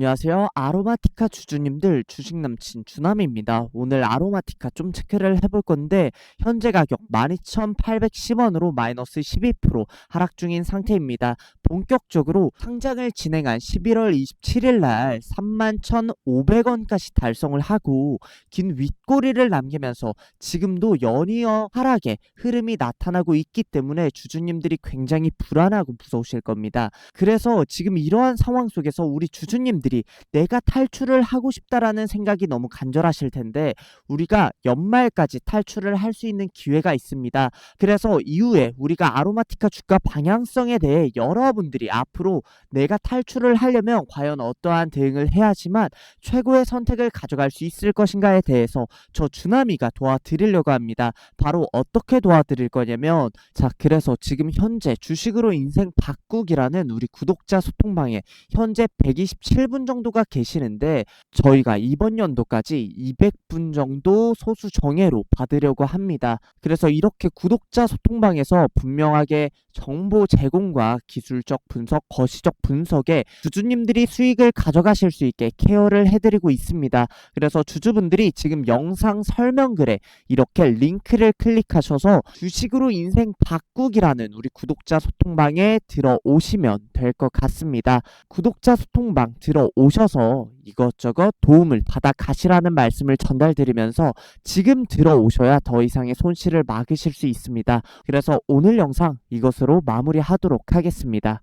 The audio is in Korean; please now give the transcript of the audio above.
안녕하세요. 아로마티카 주주님들 주식 남친 주남입니다. 오늘 아로마티카 좀 체크를 해볼 건데 현재 가격 12,810원으로 마이너스 12% 하락 중인 상태입니다. 본격적으로 상장을 진행한 11월 27일 날 31,500원까지 달성을 하고 긴 윗꼬리를 남기면서 지금도 연이어 하락의 흐름이 나타나고 있기 때문에 주주님들이 굉장히 불안하고 무서우실 겁니다. 그래서 지금 이러한 상황 속에서 우리 주주님들이 내가 탈출을 하고 싶다라는 생각이 너무 간절하실 텐데 우리가 연말까지 탈출을 할 수 있는 기회가 있습니다. 그래서 이후에 우리가 아로마티카 주가 방향성에 대해 여러 분 들이 앞으로 내가 탈출을 하려면 과연 어떠한 대응을 해야지만 최고의 선택을 가져갈 수 있을 것인가에 대해서 저 주나미가 도와드리려고 합니다. 바로 어떻게 도와드릴 거냐면 자 그래서 지금 현재 주식으로 인생 바꾸기라는 우리 구독자 소통방에 현재 127분 정도가 계시는데 저희가 이번 연도까지 200분 정도 소수 정예로 받으려고 합니다. 그래서 이렇게 구독자 소통방에서 분명하게 정보 제공과 기술적 분석, 거시적 분석에 주주님들이 수익을 가져가실 수 있게 케어를 해드리고 있습니다. 그래서 주주분들이 지금 영상 설명글에 이렇게 링크를 클릭하셔서 주식으로 인생 바꾸기라는 우리 구독자 소통방에 들어오시면 될 것 같습니다. 구독자 소통방 들어오셔서 이것저것 도움을 받아 가시라는 말씀을 전달드리면서 지금 들어오셔야 더 이상의 손실을 막으실 수 있습니다. 그래서 오늘 영상 이것으로 마무리하도록 하겠습니다.